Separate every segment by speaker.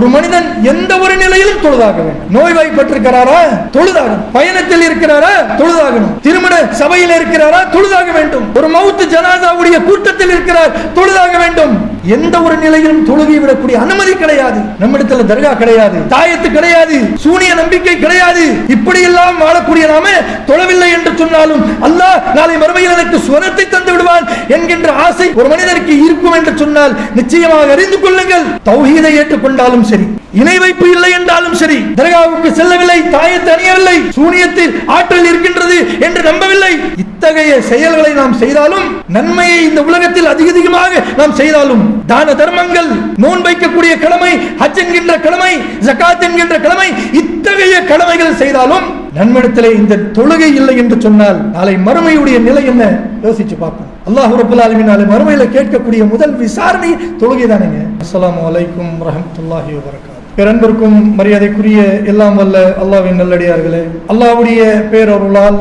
Speaker 1: ஒரு மனிதன் எந்த ஒரு நிலையிலும் தொழுதாக வேண்டும் நோய்வாய்ப்பட்டிருக்கிறாரா? தொழுதாகணும். பயணத்தில் இருக்கிறாரா? தொழுதாகணும். திருமண சபையில் இருக்கிறாரா? தொழுதாக வேண்டும். ஒரு மவுத்து ஜனாதாவுடைய கூட்டத்தில் இருக்கிறார். தொழுதாக வேண்டும். எந்த ஒரு நிலையிலும் தொழுகை விடக்கூடிய அனுமதி கிடையாது. நம்மிடத்தில் தர்கா கிடையாது. தாயத்து கிடையாது. சூனிய நம்பிக்கை கிடையாது. இப்படி எல்லாம் வாழக்கூடிய நாம தொழவில்லை என்று சொன்னாலும் அல்லாஹ் நாளை மறுமையில் எனக்கு சுவனத்தை தந்து விடுவான் என்கின்ற ஆசை ஒரு மனிதருக்கு இருக்கும் என்று சொன்னால் நிச்சயமாக அறிந்து கொள்ளுங்கள். தௌஹீதை ஏற்றுக்கொண்டாலும் சரி. இணை வைப்பு இல்லை என்றாலும் சரி தர்காவுக்கு செல்லவில்லை தாயத்தை அணியவில்லை சூனியத்தில் ஆற்றல் இருக்கின்றது என்று நம்பவில்லை. இத்தகைய செயல்களை நாம் செய்தாலும் நன்மையை இந்த உலகத்தில் அதிக அதிகமாக நாம் செய்தாலும் தான தர்மங்கள் நோன் வைக்கக்கூடிய கடமை ஹஜ் என்கின்ற கடமை ஜக்காத் என்கின்ற கடமை இத்தகைய கடமைகள் செய்தாலும் நன்மிடத்திலே இந்த தொழுகை இல்லை என்று சொன்னால் நாளை மறுமையுடைய நிலை என்ன? யோசிச்சு பார்ப்போம். அல்லாஹ் ரபுல் நாளை மறுமையில கேட்கக்கூடிய முதல் விசாரணை தொழுகை தானேங்க அஸ்லாம் அலைக்கும் வரமத்துல்லாஹி வரகாத் பிறன்பிற்கும் மரியாதைக்குரிய எல்லாம் வல்ல அல்லாவின் நல்லடியார்களே. அல்லாவுடைய பேரருளால்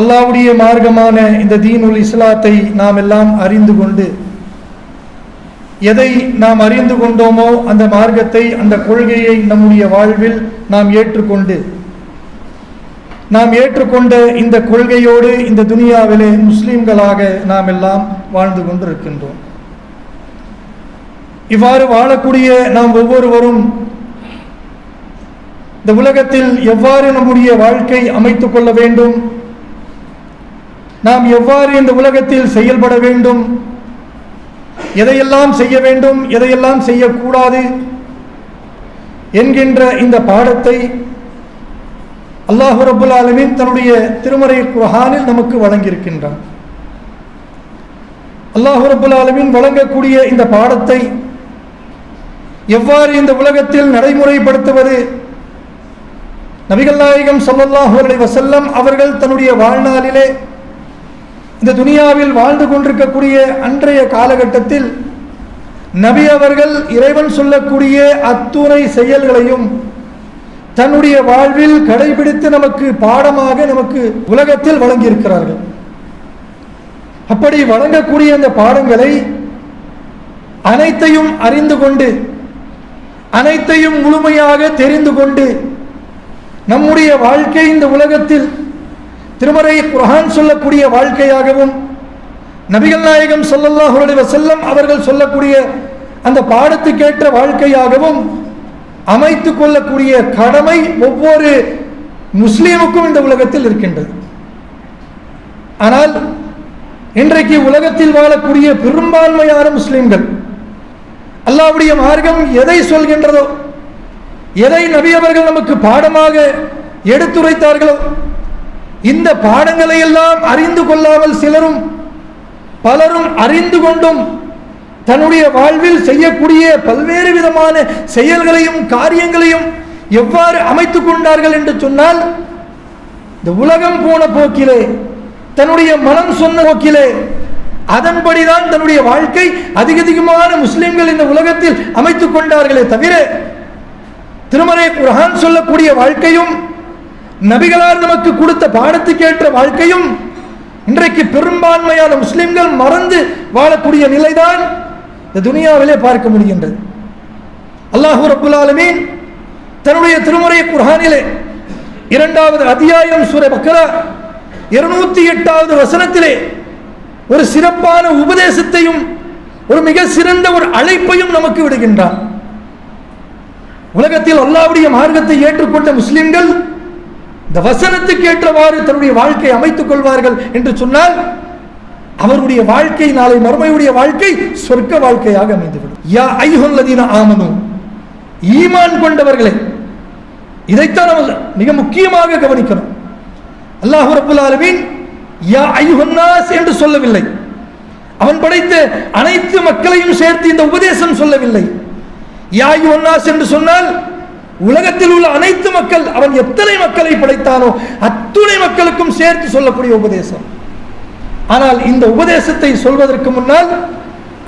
Speaker 1: அல்லாவுடைய மார்க்கமான இந்த தீனுல் இஸ்லாத்தை நாம் எல்லாம் அறிந்து கொண்டு எதை நாம் அறிந்து கொண்டோமோ அந்த மார்க்கத்தை அந்த கொள்கையை நம்முடைய வாழ்வில் நாம் ஏற்றுக்கொண்டு நாம் ஏற்றுக்கொண்ட இந்த கொள்கையோடு இந்த துனியாவிலே முஸ்லீம்களாக நாம் எல்லாம் வாழ்ந்து கொண்டிருக்கின்றோம். இவ்வாறு வாழக்கூடிய நாம் ஒவ்வொருவரும் இந்த உலகத்தில் எவ்வாறு நம்முடைய வாழ்க்கை அமைத்துக் கொள்ள வேண்டும்? நாம் எவ்வாறு இந்த உலகத்தில் செயல்பட வேண்டும்? எதையெல்லாம் செய்ய வேண்டும்? எதையெல்லாம் செய்யக்கூடாது? என்கின்ற இந்த பாடத்தை அல்லாஹு ரபுல் ஆலமின் தன்னுடைய திருமறை குஹானில் நமக்கு வழங்கியிருக்கின்றான். அல்லாஹு ரபுல் ஆலமின் வழங்கக்கூடிய இந்த பாடத்தை எவ்வாறு இந்த உலகத்தில் நடைமுறைப்படுத்துவது? நபிகள் நாயகம் அலி வசல்லம் அவர்கள் தன்னுடைய வாழ்நாளிலே இந்த துனியாவில் வாழ்ந்து கொண்டிருக்கக்கூடிய அன்றைய காலகட்டத்தில் நபி அவர்கள் இறைவன் சொல்லக்கூடிய அத்துணை செயல்களையும் தன்னுடைய வாழ்வில் கடைபிடித்து நமக்கு பாடமாக நமக்கு உலகத்தில் வழங்கியிருக்கிறார்கள். அப்படி வழங்கக்கூடிய அந்த பாடங்களை அனைத்தையும் அறிந்து கொண்டு அனைத்தையும் முழுமையாக தெரிந்து கொண்டு நம்முடைய வாழ்க்கை இந்த உலகத்தில் திருமறை குரான் சொல்லக்கூடிய வாழ்க்கையாகவும் நபிகள் நாயகம் சொல்லல்லாஹுடைய செல்லம் அவர்கள் சொல்லக்கூடிய அந்த பாடத்துக்கேற்ற வாழ்க்கையாகவும் அமைத்து கொள்ளக்கூடிய கடமை ஒவ்வொரு முஸ்லீமுக்கும் இந்த உலகத்தில் இருக்கின்றது. ஆனால் இன்றைக்கு உலகத்தில் வாழக்கூடிய பெரும்பான்மையான முஸ்லீம்கள் அல்லாவுடைய மார்க்கம் எதை சொல்கின்றதோ எதை நபி அவர்கள் நமக்கு பாடமாக எடுத்துரைத்தார்களோ இந்த பாடங்களை எல்லாம் அறிந்து கொள்ளாமல் சிலரும் பலரும் அறிந்து கொண்டும் தன்னுடைய வாழ்வில் செய்யக்கூடிய பல்வேறு விதமான செயல்களையும் காரியங்களையும் எவ்வாறு அமைத்துக் கொண்டார்கள் என்று சொன்னால் இந்த உலகம் போன போக்கிலே தன்னுடைய மனம் சொன்ன போக்கிலே அதன்படிதான் தன்னுடைய வாழ்க்கை அதிக அதிகமான முஸ்லிம்கள் இந்த உலகத்தில் அமைத்துக் கொண்டார்களே தவிர திருமறை குரான் சொல்லக்கூடிய வாழ்க்கையும் நபிகளார் நமக்கு கொடுத்த பாடத்துக்கேற்ற வாழ்க்கையும் இன்றைக்கு பெரும்பான்மையான முஸ்லிம்கள் மறந்து வாழக்கூடிய நிலைதான் இந்த துனியாவிலே பார்க்க முடிகின்றது. அல்லாஹூ ரபுல் ஆலமீன் தன்னுடைய திருமுறை குர்ஆனிலே இரண்டாவது அத்தியாயம் சூர பக்கரா இருநூத்தி எட்டாவது வசனத்திலே ஒரு சிறப்பான உபதேசத்தையும் ஒரு மிக சிறந்த ஒரு அழைப்பையும் நமக்கு விடுகின்றார் உலகத்தில் அல்லாவுடைய மார்க்கத்தை ஏற்றுக்கொண்ட முஸ்லிம்கள் இந்த வசனத்துக்கு ஏற்றவாறு தன்னுடைய வாழ்க்கை அமைத்துக் கொள்வார்கள் என்று சொன்னால் அவருடைய வாழ்க்கை நாளை மறுமையுடைய வாழ்க்கை சொர்க்க வாழ்க்கையாக அமைந்துவிடும். யா ஐஹுல்லதீன ஆமனும் ஈமான் கொண்டவர்களே இதைத்தான் நம்ம மிக முக்கியமாக கவனிக்கணும். அல்லாஹ் ரபுல் ஆலமீன் யா ஐஹுன்னாஸ் என்று சொல்லவில்லை. அவன் படைத்த அனைத்து மக்களையும் சேர்த்து இந்த உபதேசம் சொல்லவில்லை. யா ஐஹுன்னாஸ் என்று சொன்னால் உலகத்தில் உள்ள அனைத்து மக்கள் அவன் எத்தனை மக்களை படைத்தானோ அத்துணை மக்களுக்கும் சேர்த்து சொல்லக்கூடிய உபதேசம். ஆனால் இந்த உபதேசத்தை சொல்வதற்கு முன்னால்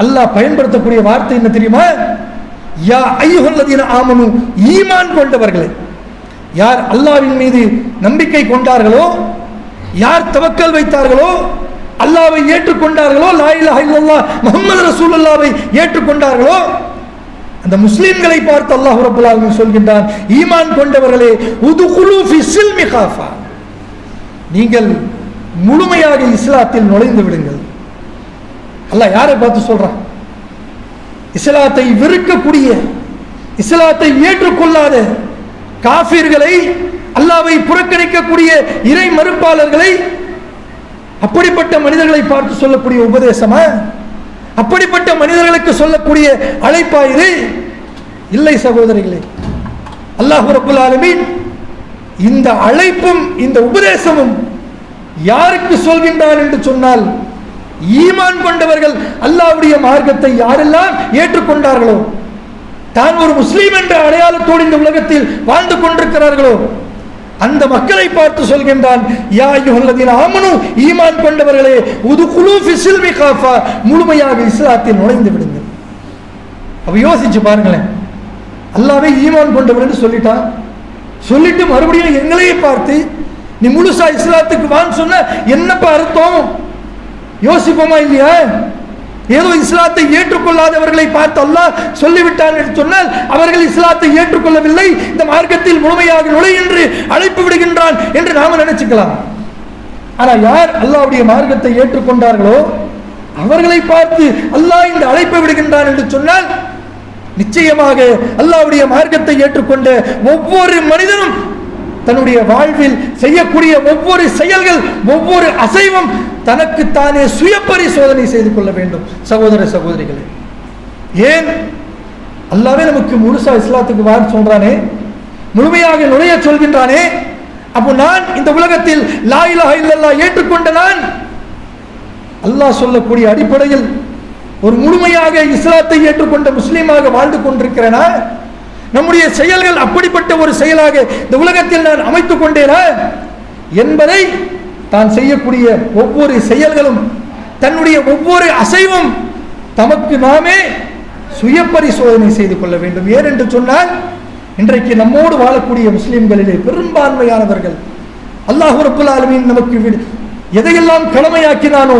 Speaker 1: அல்லாஹ் பயன்படுத்தக்கூடிய வார்த்தை என்ன தெரியுமா? யா ஐயுகல்லதீன ஆமனு ஈமான் கொண்டவர்களே. யார் அல்லாவின் மீது நம்பிக்கை கொண்டார்களோ யார் தவக்கல் வைத்தார்களோ அல்லாவை ஏற்றுக்கொண்டார்களோ லாயில்லா இலாஹ இல்லல்லாஹ் முஹம்மது ரசூலுல்லாவை ஏற்றுக்கொண்டார்களோ அந்த முஸ்லிம்களை பார்த்து அல்லாஹ் ரப்பல் சொல்கின்றான் ஈமான் கொண்டவர்களே நீங்கள் முழுமையாக இஸ்லாத்தில் நுழைந்து விடுங்கள். அல்லாஹ் யாரை பார்த்து சொல்றான்? இஸ்லாத்தை வெறுக்கக்கூடிய இஸ்லாத்தை ஏற்றுக்கொள்ளாத காஃபிர்களை அல்லாவை புறக்கணிக்கக்கூடிய இறை மறுப்பாளர்களை அப்படிப்பட்ட மனிதர்களை பார்த்து சொல்லக்கூடிய உபதேசமா? அப்படிப்பட்ட மனிதர்களுக்கு சொல்லக்கூடிய அழைப்பா இது? இல்லை சகோதரிகளே அல்லாஹ் ரபுல் ஆலமின் இந்த அழைப்பும் இந்த உபதேசமும் யாருக்கு சொல்கின்றான் என்று சொன்னால் ஈமான் கொண்டவர்கள் அல்லாஹ்வுடைய மார்க்கத்தை யாரெல்லாம் ஏற்றுக்கொண்டார்களோ தான் ஒரு முஸ்லீம் என்ற அடையாளத்தோடு இந்த உலகத்தில் வாழ்ந்து கொண்டிருக்கிறார்களோ அந்த மக்களை பார்த்து சொல்கின்றான் யா அய்யுஹல்லதீன ஆமனு ஈமான் கொண்டவர்களே உதுகுலு ஃபி காஃபா முழுமையாக இஸ்லாத்தில் நுழைந்து விடுங்கள். அப்ப யோசிச்சு பாருங்களேன். அல்லாவே ஈமான் கொண்டவர் சொல்லிட்டான். சொல்லிட்டு மறுபடியும் எங்களையே பார்த்து நீ முழுசா இஸ்லாத்துக்கு வான்னு சொன்ன என்னப்பா அர்த்தம்? யோசிப்போமா இல்லையா? ஏதோ இஸ்லாத்தை ஏற்றுக்கொள்ளாதவர்களை பார்த்து அல்லாஹ் சொல்லிவிட்டார் என்று சொன்னால் அவர்கள் இஸ்லாத்தை ஏற்றுக்கொள்ளவில்லை. இந்த மார்க்கத்தில் முழுமையாக நுழை என்று அழைப்பு விடுகின்றான் என்று நாம நினைச்சுக்கலாம். ஆனா யார் அல்லாவுடைய மார்க்கத்தை ஏற்றுக்கொண்டார்களோ அவர்களை பார்த்து அல்லாஹ் இந்த அழைப்பை விடுகின்றான் என்று சொன்னால் நிச்சயமாக அல்லாஹ்வுடைய மார்க்கத்தை ஏற்றுக்கொண்ட ஒவ்வொரு மனிதனும் தன்னுடைய வாழ்வில் செய்யக்கூடிய ஒவ்வொரு செயல்கள் ஒவ்வொரு அசைவும் தனக்கு தானே சுய பரிசோதனை செய்து கொள்ள வேண்டும். சகோதர சகோதரிகளே ஏன்? அல்லாவே நமக்கு முழுசா இஸ்லாத்துக்கு வான்னு சொல்றானே முழுமையாக நுழைய சொல்கின்றானே அப்போ நான் இந்த உலகத்தில் லா இலாஹ ஏற்றுக்கொண்ட நான் அல்லாஹ் சொல்லக்கூடிய அடிப்படையில் ஒரு முழுமையாக இஸ்லாத்தை ஏற்றுக்கொண்ட முஸ்லீமாக வாழ்ந்து கொண்டிருக்கிறேனா நம்முடைய செயல்கள் அப்படிப்பட்ட ஒரு செயலாக இந்த உலகத்தில் நான் அமைத்துக் கொண்டேனா என்பதை தான் செய்யக்கூடிய ஒவ்வொரு செயல்களும் தன்னுடைய ஒவ்வொரு அசைவும் தமக்கு நாமே சுய பரிசோதனை செய்து கொள்ள வேண்டும். ஏன் என்று சொன்னால் இன்றைக்கு நம்மோடு வாழக்கூடிய முஸ்லிம்களிலே பெரும்பான்மையானவர்கள் அல்லாஹ் ரப்புல் ஆலமீன் நமக்கு விடு எதையெல்லாம் கடமையாக்கினானோ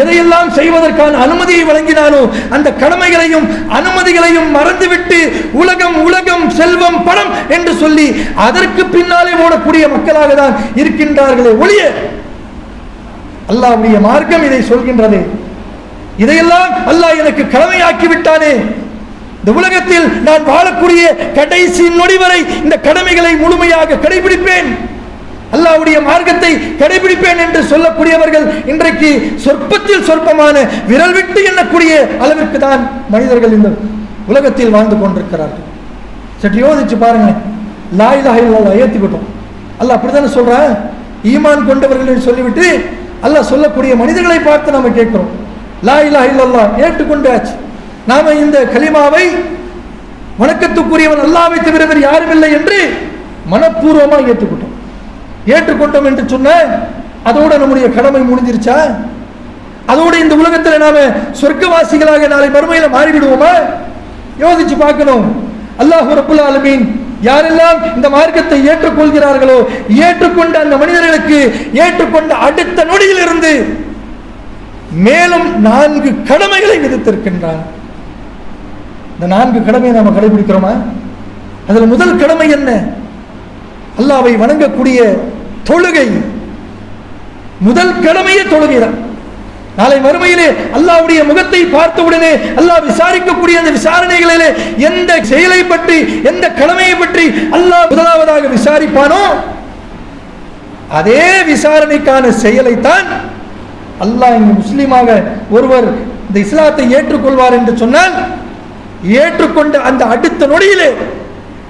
Speaker 1: எதையெல்லாம் செய்வதற்கான அனுமதியை வழங்கினானோ அந்த கடமைகளையும் அனுமதிகளையும் மறந்துவிட்டு உலகம் உலகம் செல்வம் பணம் என்று சொல்லி அதற்கு பின்னாலே ஓடக்கூடிய மக்களாக தான் இருக்கின்றார்களே ஒளிய அல்லாவுடைய மார்க்கம் இதை சொல்கின்றது. இதையெல்லாம் அல்லாஹ் எனக்கு கடமையாக்கி விட்டானே இந்த உலகத்தில் நான் வாழக்கூடிய கடைசி நொடி வரை இந்த கடமைகளை முழுமையாக கடைபிடிப்பேன். அல்லாவுடைய மார்க்கத்தை கடைபிடிப்பேன் என்று சொல்லக்கூடியவர்கள் இன்றைக்கு சொற்பத்தில் சொற்பமான விரல் விட்டு எண்ணக்கூடிய அளவிற்கு தான் மனிதர்கள் இந்த உலகத்தில் வாழ்ந்து கொண்டிருக்கிறார்கள். சற்று யோசிச்சு பாருங்க லா இலாஹ அல்ல அப்படித்தானே சொல்றான்? ஈமான் கொண்டவர்கள் சொல்லிவிட்டு அல்ல சொல்லக்கூடிய மனிதர்களை பார்த்து நாம் கேட்குறோம். லா இல்லா இல்லல்லா ஏற்றுக்கொண்டாச்சு. நாம் இந்த கலிமாவை வணக்கத்துக்குரியவன் அல்லாவை தவிர வேறு யாரும் இல்லை என்று மனப்பூர்வமாக ஏற்றுக்கொண்டோம் ஏற்றுக்கொண்டோம் என்று சொன்ன அதோட நம்முடைய கடமை முடிஞ்சிருச்சா? அதோடு இந்த உலகத்தில் நாம சொர்க்கவாசிகளாக நாளை மறுமையில் மாறிவிடுவோமா? யோசிச்சு பார்க்கணும். அல்லாஹ் ரப்புல் ஆலமீன் யாரெல்லாம் இந்த மார்க்கத்தை ஏற்றுக்கொள்கிறார்களோ ஏற்றுக்கொண்ட அந்த மனிதர்களுக்கு ஏற்றுக்கொண்ட அடுத்த நொடியிலிருந்து மேலும் நான்கு கடமைகளை விதித்திருக்கின்றான். இந்த நான்கு கடமையை நாம கடைபிடிக்கிறோமா? அதில் முதல் கடமை என்ன? அல்லாவை வணங்கக்கூடிய தொழுகை. முதல் கடமையே தொழுகை தான் நாளை மறுமையிலே அல்லாவுடைய முகத்தை பார்த்தவுடனே அல்லாஹ் விசாரிக்கக்கூடிய அந்த விசாரணைகளிலே எந்த செயலை பற்றி எந்த கடமையை பற்றி அல்லாஹ் முதலாவதாக விசாரிப்பானோ அதே விசாரணைக்கான செயலைத்தான் அல்லாஹ் இங்கு முஸ்லீமாக ஒருவர் இந்த இஸ்லாத்தை ஏற்றுக்கொள்வார் என்று சொன்னால் ஏற்றுக்கொண்ட அந்த அடுத்த நொடியிலே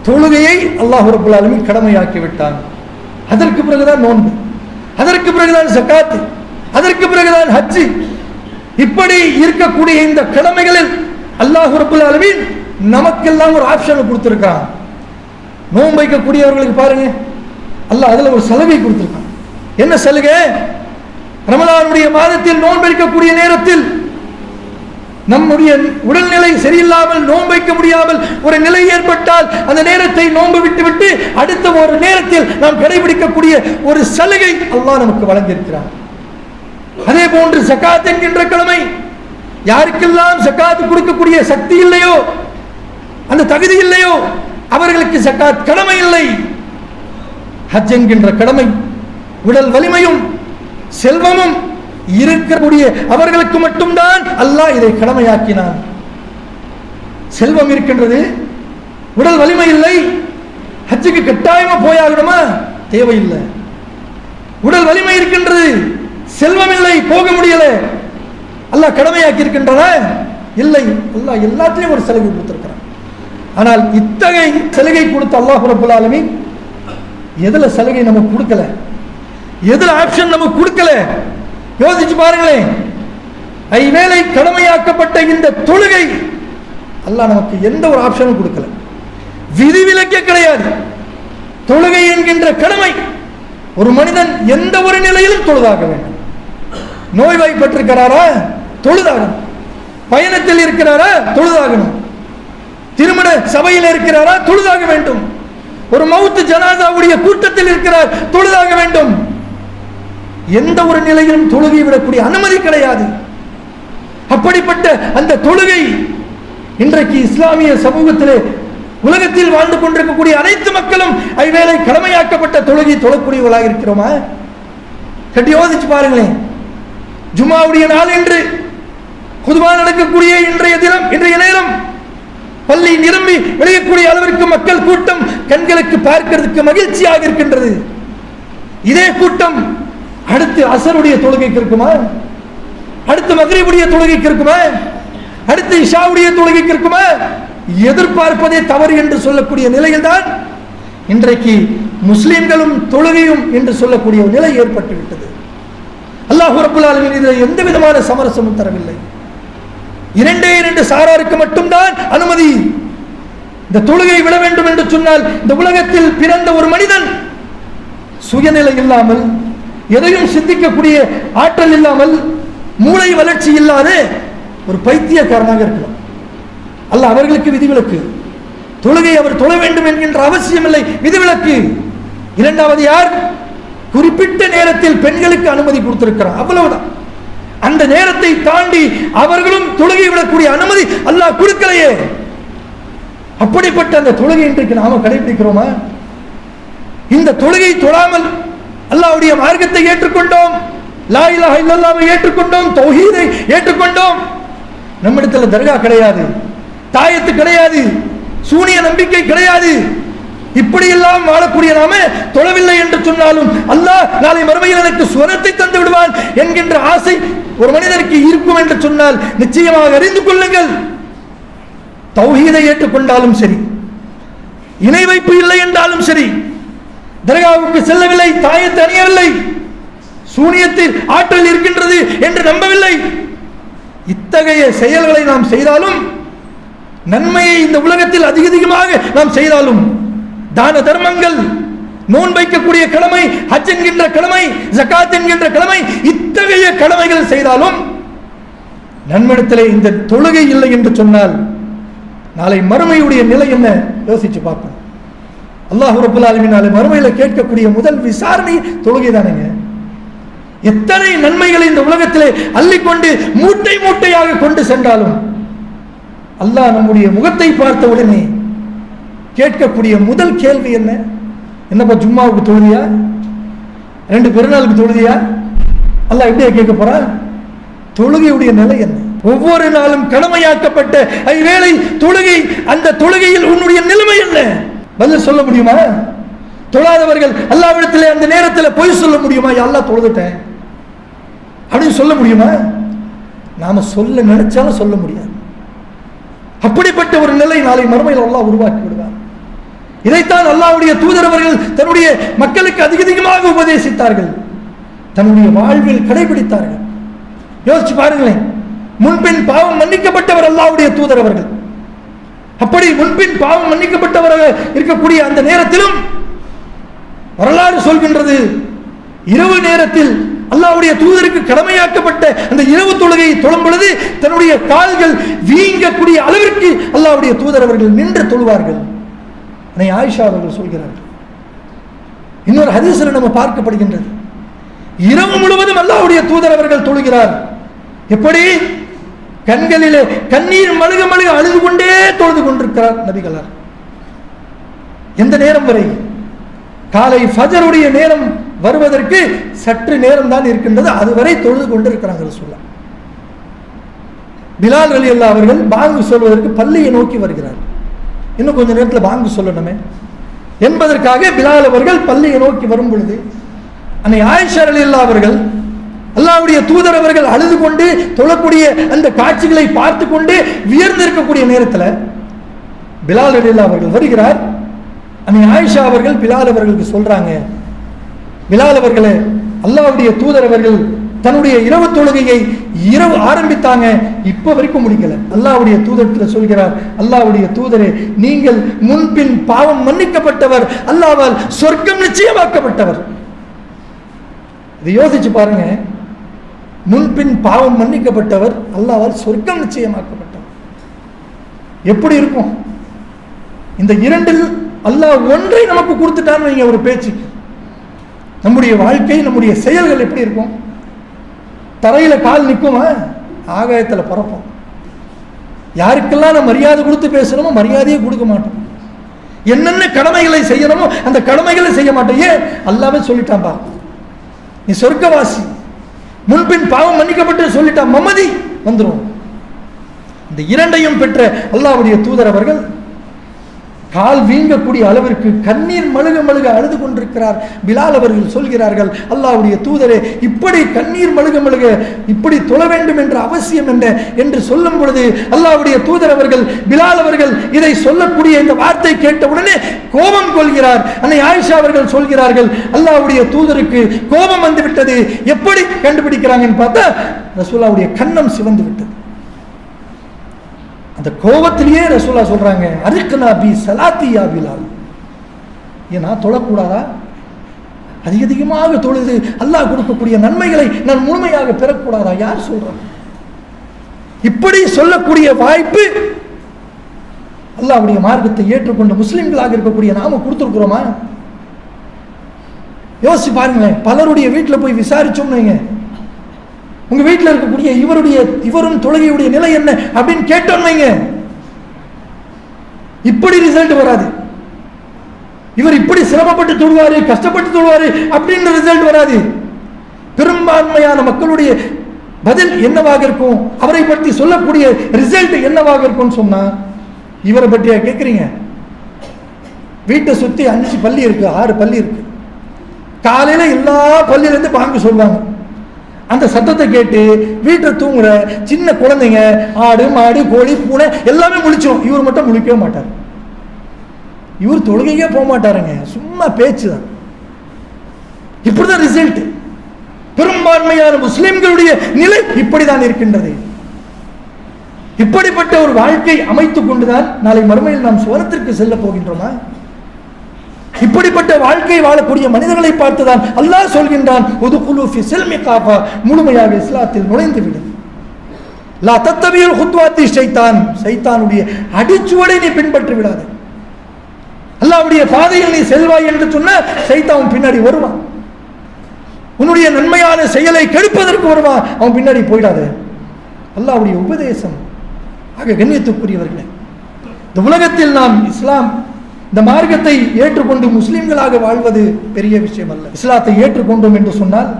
Speaker 1: தொழுகையை அல்லாஹ் ரபுல்லாலுமே கடமையாக்கி விட்டான் அதற்கு பிறகுதான் நோன்பு. அதற்கு பிறகுதான் சக்காத்து அதற்கு பிறகுதான் ஹஜ்ஜி. இப்படி இருக்கக்கூடிய இந்த கடமைகளில் அல்லாஹ் ரபுல் அலமின் நமக்கெல்லாம் ஒரு ஆப்ஷனை கொடுத்துருக்கான் நோன்பு வைக்கக்கூடியவர்களுக்கு பாருங்க அல்லாஹ் அதில் ஒரு சலுகை கொடுத்துருக்கான். என்ன சலுகை? ரமலானுடைய மாதத்தில் நோன்பு வைக்கக்கூடிய நேரத்தில் நம்முடைய உடல்நிலை சரியில்லாமல் நோன்பைக்க முடியாமல் ஒரு நிலை ஏற்பட்டால் அந்த நேரத்தை நோன்பு விட்டுவிட்டு அடுத்த ஒரு நேரத்தில் நாம் கடைபிடிக்கக்கூடிய ஒரு சலுகை அல்லாஹ் நமக்கு வழங்கியிருக்கிறான். அதே போன்று சக்காத் என்கின்ற கடமை யாருக்கெல்லாம் சக்காத்து கொடுக்கக்கூடிய சக்தி இல்லையோ அந்த தகுதி இல்லையோ அவர்களுக்கு சக்காத் கடமை இல்லை. ஹஜ் என்கின்ற கடமை உடல் வலிமையும் செல்வமும் இருக்கக்கூடிய அவர்களுக்கு மட்டும்தான் அல்லாஹ் இதை கடமையாக்கினான். செல்வம் இருக்கின்றது உடல் வலிமை இல்லை ஹஜ்ஜுக்கு கட்டாயமா போயாகணுமா? தேவையில்லை. உடல் வலிமை இருக்கின்றது செல்வம் இல்லை போக முடியல. அல்லாஹ் கடமையாக்கி இருக்கின்றன இல்லை. அல்லா எல்லாத்திலையும் ஒரு சலுகை கொடுத்திருக்கிறான். ஆனால் இத்தகைய சலுகை கொடுத்த அல்லாஹ் ரபுல் எதில் சலுகை நமக்கு கொடுக்கல? எதில் ஆப்ஷன் நமக்கு கொடுக்கல? யோசிச்சு பாருங்களேன். ஐவேளை கடமையாக்கப்பட்ட இந்த தொழுகை அல்லாஹ் நமக்கு எந்த ஒரு ஆப்ஷனும் கொடுக்கல. விதிவிலக்கே கிடையாது. தொழுகை என்கின்ற கடமை ஒரு மனிதன் எந்த ஒரு நிலையிலும் தொழுதாக வேண்டும். நோய்வாய்ப்பட்டிருக்கிறாரா? தொழுதாகணும். பயணத்தில் இருக்கிறாரா? தொழுதாகணும். திருமண சபையில் இருக்கிறாரா? தொழுதாக வேண்டும். ஒரு மவுத்து ஜனாதாவுடைய கூட்டத்தில் இருக்கிறார்? தொழுதாக வேண்டும். எந்த ஒரு நிலையிலும் தொழுகை விடக்கூடிய அனுமதி கிடையாது. அப்படிப்பட்ட அந்த தொழுகை இன்றைக்கு இஸ்லாமிய சமூகத்திலே உலகத்தில் வாழ்ந்து கொண்டிருக்கக்கூடிய அனைத்து மக்களும் ஐவேளை கடமையாக்கப்பட்ட தொழுகை தொழக்கூடியவர்களாக இருக்கிறோமா? கட்டி யோசிச்சு பாருங்களேன். ஜுமாவுடைய நாள் என்று குதுபா நடக்கக்கூடிய இன்றைய தினம் இன்றைய நேரம் பள்ளி நிரம்பி விளையக்கூடிய அளவிற்கு மக்கள் கூட்டம் கண்களுக்கு பார்க்கிறதுக்கு மகிழ்ச்சியாக இருக்கின்றது. இதே கூட்டம் அடுத்து அசருடைய தொழுகைக்கு இருக்குமா? அடுத்து மகரிபுடைய தொழுகைக்கு இருக்குமா? அடுத்து இஷாவுடைய தொழுகைக்கு இருக்குமா? எதிர்பார்ப்பதே தவறு என்று சொல்லக்கூடிய நிலையில்தான் இன்றைக்கு முஸ்லிம்களும் தொழுகையும் என்று சொல்லக்கூடிய நிலை ஏற்பட்டுவிட்டது. அல்லாஹ் ரபுல் இதில் எந்த விதமான சமரசமும் தரவில்லை. இரண்டே இரண்டு சாராருக்கு மட்டும்தான் அனுமதி. இந்த தொழுகை விட வேண்டும் என்று சொன்னால் இந்த உலகத்தில் பிறந்த ஒரு மனிதன் சுயநிலை இல்லாமல் எதையும் சிந்திக்கக்கூடிய ஆற்றல் இல்லாமல் மூளை வளர்ச்சி இல்லாத ஒரு பைத்தியக்காரனாக இருக்கலாம். அல்ல அவர்களுக்கு விதிவிலக்கு. தொழுகை அவர் தொழ வேண்டும் என்கின்ற அவசியம் இல்லை விதிவிலக்கு. இரண்டாவது யார்? குறிப்பிட்ட நேரத்தில் பெண்களுக்கு அனுமதி கொடுத்திருக்கிறார். அவ்வளவுதான். அந்த நேரத்தை தாண்டி அவர்களும் தொழுகை விடக்கூடிய அனுமதி அல்லாஹ் கொடுக்கலையே. அப்படிப்பட்ட அந்த தொழுகை இன்றைக்கு நாம கடைபிடிக்கிறோமா? இந்த தொழுகை தொழாமல் அல்லாவுடைய மார்க்கத்தை ஏற்றுக்கொண்டோம் லா இலாஹ ஏற்றுக்கொண்டோம் தௌஹீதை ஏற்றுக்கொண்டோம். நம்மிடத்தில் தர்கா கிடையாது. தாயத்து கிடையாது. சூனிய நம்பிக்கை கிடையாது. இப்படியெல்லாம் வாழக்கூடிய நாம தொழவில்லை என்று சொன்னாலும் அல்லாஹ் நாளை மறுமையில் எனக்கு சுவனத்தை தந்து விடுவான் என்கின்ற ஆசை ஒரு மனிதனுக்கு இருக்கும் என்று சொன்னால் நிச்சயமாக அறிந்து கொள்ளுங்கள். தௌஹீதை ஏற்றுக்கொண்டாலும் சரி இணை வைப்பு இல்லை என்றாலும் சரி தர்காவுக்கு செல்லவில்லை தாயத்தை அணியவில்லை சூனியத்தில் ஆற்றல் இருக்கின்றது என்று நம்பவில்லை. இத்தகைய செயல்களை நாம் செய்தாலும் நன்மையை இந்த உலகத்தில் அதிக அதிகமாக நாம் செய்தாலும் தான தர்மங்கள் நோன் வைக்கக்கூடிய கடமை ஹஜ் என்கின்ற கடமை ஜகாத் என்கின்ற கடமை இத்தகைய கடமைகள் செய்தாலும் நன்மிடத்திலே இந்த தொழுகை இல்லை என்று சொன்னால் நாளை மறுமையுடைய நிலை என்ன? யோசிச்சு பார்ப்போம். அல்லாஹ் ரபுல் ஆலமின் நாளை மறுமையில கேட்கக்கூடிய முதல் விசாரணை தொழுகை தானேங்க. எத்தனை நன்மைகளை இந்த உலகத்திலே அள்ளிக்கொண்டு மூட்டை மூட்டையாக கொண்டு சென்றாலும் அல்லாஹ் நம்முடைய முகத்தை பார்த்த உடனே கேட்கக்கூடிய முதல் கேள்வி என்ன? என்னப்பா ஜும்மாவுக்கு தொழுதியா ரெண்டு பெருநாளுக்கு தொழுதியா அல்ல எப்படியா கேட்க போறா? தொழுகையுடைய நிலை என்ன? ஒவ்வொரு நாளும் கடமையாக்கப்பட்ட ஐவேளை தொழுகை அந்த தொழுகையில் உன்னுடைய நிலைமை என்ன? பதில் சொல்ல முடியுமா? தொழாதவர்கள் அல்லாவிடத்தில் அந்த நேரத்தில் பொய் சொல்ல முடியுமா? எல்லாம் தொழுதுட்டேன். அப்படின்னு சொல்ல முடியுமா? நாம சொல்ல நினைச்சாலும் சொல்ல முடியாது. அப்படிப்பட்ட ஒரு நிலை நாளை மறுமையில் அல்லாஹ் உருவாக்கி விடுவார் இதைத்தான் அல்லாவுடைய தூதர் அவர்கள் தன்னுடைய மக்களுக்கு அதிக அதிகமாக உபதேசித்தார்கள். தன்னுடைய வாழ்வில் கடைபிடித்தார்கள். யோசிச்சு பாருங்களேன். முன்பின் பாவம் மன்னிக்கப்பட்டவர் அல்லாவுடைய தூதர் அவர்கள். அப்படி முன்பின் பாவம் மன்னிக்கப்பட்டவராக இருக்கக்கூடிய அந்த நேரத்திலும் வரலாறு சொல்கின்றது. இரவு நேரத்தில் அல்லாவுடைய தூதருக்கு கடமையாக்கப்பட்ட அந்த இரவு தொழுகையை தொழும் பொழுது தன்னுடைய கால்கள் வீங்கக்கூடிய அளவிற்கு அல்லாவுடைய தூதர் அவர்கள் நின்று தொழுவார்கள். அதை ஆயிஷா அவர்கள் சொல்கிறார்கள். இன்னொரு ஹதீஸில் நம்ம பார்க்கப்படுகின்றது. இரவு முழுவதும் அல்லாவுடைய தூதர் அவர்கள் தொழுகிறார். எப்படி? கண்களிலே கண்ணீர் மழுக மழுக அழுது கொண்டே தொழுது கொண்டிருக்கிறார் நபிகளார். எந்த நேரம் வரை? காலை ஃபஜருடைய நேரம் வருவதற்கு சற்று நேரம் தான் இருக்கின்றது. அதுவரை தொழுது கொண்டிருக்கிறாங்க சொல்ல பிலால் அலி அல்லா அவர்கள் பாங்கு சொல்வதற்கு பள்ளியை நோக்கி வருகிறார்கள் இன்னும் கொஞ்சம் நேரத்தில் வாங்க சொல்லணுமே. என்பதற்காக பிலால் அவர்கள் பள்ளியை நோக்கி வரும் பொழுது அன்னை ஆயிஷா அலி அல்லா அவர்கள் அல்லாவுடைய தூதர் அவர்கள் அழுது கொண்டு தொழக்கூடிய அந்த காட்சிகளை பார்த்து கொண்டு வியர்ந்திருக்கக்கூடிய நேரத்தில் பிலால் அலில்லா அவர்கள் வருகிறார். அன்னை ஆயிஷா அவர்கள் பிலால் அவர்களுக்கு சொல்றாங்க பிலால் அவர்களே அல்லாவுடைய தூதர் அவர்கள் தன்னுடைய இரவு தொழுகையை இரவு ஆரம்பித்தாங்க இப்ப வரைக்கும் முடிக்கல. அல்லாவுடைய தூதரத்தில் சொல்கிறார் அல்லாவுடைய தூதரே நீங்கள் முன்பின் பாவம் மன்னிக்கப்பட்டவர் அல்லாவால் சொர்க்கம் நிச்சயமாக்கப்பட்டவர். இதை யோசிச்சு பாருங்க. முன்பின் பாவம் மன்னிக்கப்பட்டவர் அல்லாவால் சொர்க்கம் நிச்சயமாக்கப்பட்டவர். எப்படி இருக்கும்? இந்த இரண்டில் அல்லாஹ் ஒன்றை நமக்கு கொடுத்துட்டான்னு நீங்க ஒரு பேச்சு நம்முடைய வாழ்க்கை நம்முடைய செயல்கள் எப்படி இருக்கும்? தரையில் கால் நிற்குமா ஆகாயத்தில் பறப்போம். யாருக்கெல்லாம் நான் மரியாதை கொடுத்து பேசுகிறோமோ மரியாதையே கொடுக்க மாட்டோம். என்னென்ன கடமைகளை செய்யணுமோ அந்த கடமைகளை செய்ய மாட்டோம். ஏன்? அல்லாவே சொல்லிட்டான்பா நீ சொர்க்கவாசி. முன்பின் பாவம் மன்னிக்கப்பட்டு சொல்லிட்டான். மமதி வந்துடும் இந்த இரண்டையும் பெற்ற அல்லாவுடைய தூதர் அவர்கள் கால் வீங்கக்கூடிய அளவிற்கு கண்ணீர் மழுக மழுக அழுது கொண்டிருக்கிறார். பிலால் அவர்கள் சொல்கிறார்கள் அல்லாவுடைய தூதரே இப்படி கண்ணீர் மழுக மழுக இப்படி தொழ வேண்டும் என்ற அவசியம் என்ன? என்று சொல்லும் பொழுது அல்லாவுடைய தூதர் அவர்கள் பிலால் அவர்கள் இதை சொல்லக்கூடிய இந்த வார்த்தை கேட்டவுடனே கோபம் கொள்கிறார். அன்னை ஆயிஷா அவர்கள் சொல்கிறார்கள் அல்லாவுடைய தூதருக்கு கோபம் வந்துவிட்டது. எப்படி கண்டுபிடிக்கிறாங்கன்னு பார்த்தா ரசூல்லாவுடைய கண்ணம் சிவந்து விட்டது. அந்த கோபத்திலேயே ரசூலா சொல்றாங்க அருக்குனா பி சலாத்தியா பிலால். ஏன்னா தொழக்கூடாதா? அதிக அதிகமாக தொழுது அல்லாஹ் கொடுக்கக்கூடிய நன்மைகளை நான் முழுமையாக பெறக்கூடாதா? யார் சொல்றான் இப்படி சொல்லக்கூடிய வாய்ப்பு அல்லாவுடைய மார்க்கத்தை ஏற்றுக்கொண்டு முஸ்லிம்களாக இருக்கக்கூடிய நாம கொடுத்துருக்குறோமா? யோசிச்சு பாருங்களேன் பலருடைய வீட்டில் போய் விசாரிச்சோம்னு உங்கள் உங்க வீட்டில் இருக்கக்கூடிய இவருடைய இவரும் தொழுகையுடைய நிலை என்ன அப்படின்னு கேட்டோம் வைங்க. இப்படி ரிசல்ட் வராது. இவர் இப்படி சிரமப்பட்டு தொழுவாரு கஷ்டப்பட்டு தொழுவாரு அப்படின்ற ரிசல்ட் வராது. பெரும்பான்மையான மக்களுடைய பதில் என்னவாக இருக்கும்? அவரை பற்றி சொல்லக்கூடிய ரிசல்ட் என்னவாக இருக்கும்னு சொன்னா இவரை பற்றியா கேட்குறீங்க வீட்டை சுற்றி அஞ்சு பள்ளி இருக்கு ஆறு பள்ளி இருக்கு. காலையில் எல்லா பள்ளியிலேருந்து பாங்கு சொல்லுவாங்க. அந்த சத்தத்தை கேட்டு வீட்டில் தூங்குற சின்ன குழந்தைங்க ஆடு மாடு கோழி பூனை எல்லாமே முழிச்சோம் இவர் மட்டும் முழிக்கவே மாட்டார். இவர் தொழுகையே போக மாட்டாருங்க. சும்மா பேச்சு தான் இப்படிதான் ரிசல்ட் பெரும்பான்மையான முஸ்லிம்களுடைய நிலை இப்படிதான் இருக்கின்றது. இப்படிப்பட்ட ஒரு வாழ்க்கை அமைத்துக் கொண்டுதான் நாளை மறுமையில் நாம் சுவனத்திற்கு செல்ல போகின்றோமா? இப்படிப்பட்ட வாழ்க்கை வாழக்கூடிய மனிதர்களை பார்த்துதான் அல்லாஹ் சொல்கின்றான் ஒதுக்குலு ஃபி சில்மி முழுமையாக இஸ்லாத்தில் நுழைந்து விடும் லா தத்தவியல் ஹுத்வாத்தி சைத்தான் சைத்தானுடைய அடிச்சுவடை நீ பின்பற்றி விடாது. அல்லாவுடைய பாதையில் நீ செல்வாய் என்று சொன்ன சைத்தான் பின்னாடி வருவான். உன்னுடைய நன்மையான செயலை கெடுப்பதற்கு வருவான். அவன் பின்னாடி போயிடாது. அல்லாவுடைய உபதேசம் ஆக கண்ணியத்துக்குரியவர்களே இந்த உலகத்தில் நாம் இஸ்லாம் இந்த மார்க்கத்தை ஏற்றுக்கொண்டு முஸ்லிம்களாக வாழ்வது பெரிய விஷயம் அல்ல இஸ்லாத்தை ஏற்றுக்கொண்டோம் என்று சொன்னால்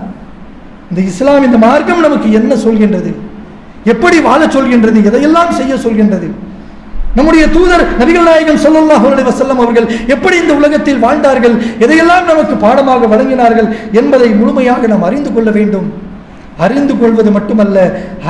Speaker 1: இந்த இஸ்லாம் இந்த மார்க்கம் நமக்கு என்ன சொல்கின்றது? எப்படி வாழ சொல்கின்றது? எதையெல்லாம் செய்ய சொல்கின்றது? நம்முடைய தூதர் நபிகள் நாயகம் சொல்லல்லாஹ் வசல்லம் அவர்கள் எப்படி இந்த உலகத்தில் வாழ்ந்தார்கள்? எதையெல்லாம் நமக்கு பாடமாக வழங்கினார்கள் என்பதை முழுமையாக நாம் அறிந்து கொள்ள வேண்டும். அறிந்து கொள்வது மட்டுமல்ல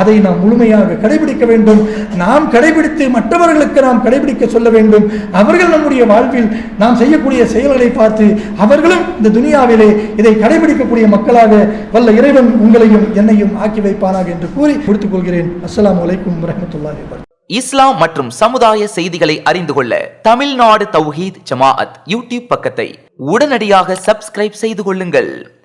Speaker 1: அதை நாம் முழுமையாக கடைபிடிக்க வேண்டும். நாம் கடைபிடித்து மற்றவர்களுக்கு நாம் கடைபிடிக்க சொல்ல வேண்டும். அவர்கள் நம்முடைய வாழ்வில் நாம் செய்யக்கூடிய செயல்களை பார்த்து அவர்களும் இந்த துனியாவிலே இதை கடைபிடிக்கக்கூடிய மக்களாக வல்ல இறைவன் உங்களையும் என்னையும் ஆக்கி வைப்பானாக என்று கூறி முடித்துக் கொள்கிறேன் அஸ்லாம் வலைக்கும் வரஹ்மத்துல்லாஹி
Speaker 2: இஸ்லாம் மற்றும் சமுதாய செய்திகளை அறிந்து கொள்ள தமிழ்நாடு தௌஹீத் ஜமாஅத் யூடியூப் பக்கத்தை உடனடியாக சப்ஸ்கிரைப் செய்து கொள்ளுங்கள்.